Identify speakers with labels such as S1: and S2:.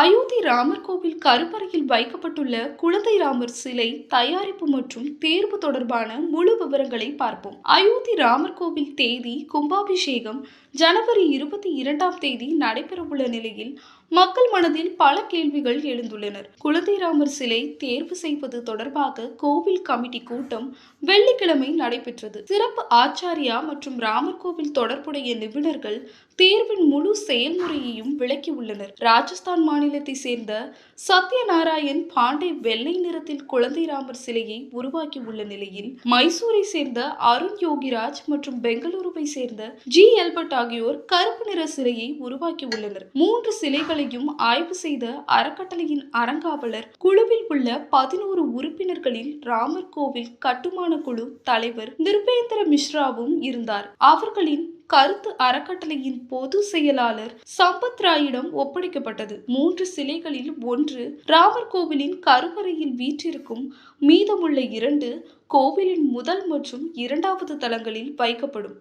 S1: அயோத்தி ராமர் கோவில் கருப்பறையில் வைக்கப்பட்டுள்ள குழந்தை ராமர் சிலை தயாரிப்பு மற்றும் தேர்வு தொடர்பான முழு விவரங்களை பார்ப்போம். அயோத்தி ராமர் கோவில் தேதி கும்பாபிஷேகம் ஜனவரி இருபத்தி இரண்டாம் தேதி நடைபெறவுள்ள நிலையில் மக்கள் மனதில் பல கேள்விகள் எழுந்துள்ளனர். குழந்தை ராமர் சிலை தேர்வு செய்வது தொடர்பாக கோவில் கமிட்டி கூட்டம் வெள்ளிக்கிழமை நடைபெற்றது. சிறப்பு ஆச்சாரியா மற்றும் ராமர் கோவில் தொடர்புடைய நிபுணர்கள் தேர்வின் முழு செயல்முறையையும் விளக்கியுள்ளனர் ராஜஸ்தான் மாநிலத்தை சேர்ந்த சத்யநாராயண் பாண்டே வெள்ளை நிறத்தில் குழந்தை ராமர் சிலையை உருவாக்கியுள்ள நிலையில் மைசூரை சேர்ந்த அருண் யோகிராஜ் மற்றும் பெங்களூருவை சேர்ந்த ஜி. எல்பர்ட் ஆகியோர் கருப்பு நிற சிலையை உருவாக்கியுள்ளனர் மூன்று சிலைகளையும் ஆய்வு செய்த அறக்கட்டளையின் அறங்காவலர் குழுவில் உள்ள பதினோரு உறுப்பினர்களில் ராமர் கோவில் கட்டுமான குழு தலைவர் நிருபேந்திர மிஸ்ராவும் இருந்தார். அவர்களின் கருத்து அறக்கட்டளையின் பொது செயலாளர் சம்பத் ராயிடம் ஒப்படைக்கப்பட்டது. மூன்று சிலைகளில் ஒன்று ராமர் கோவிலின் கருவறையில் வீற்றிருக்கும் மீதமுள்ள இரண்டு கோவிலின் முதல் மற்றும் இரண்டாவது தளங்களில் வைக்கப்படும்.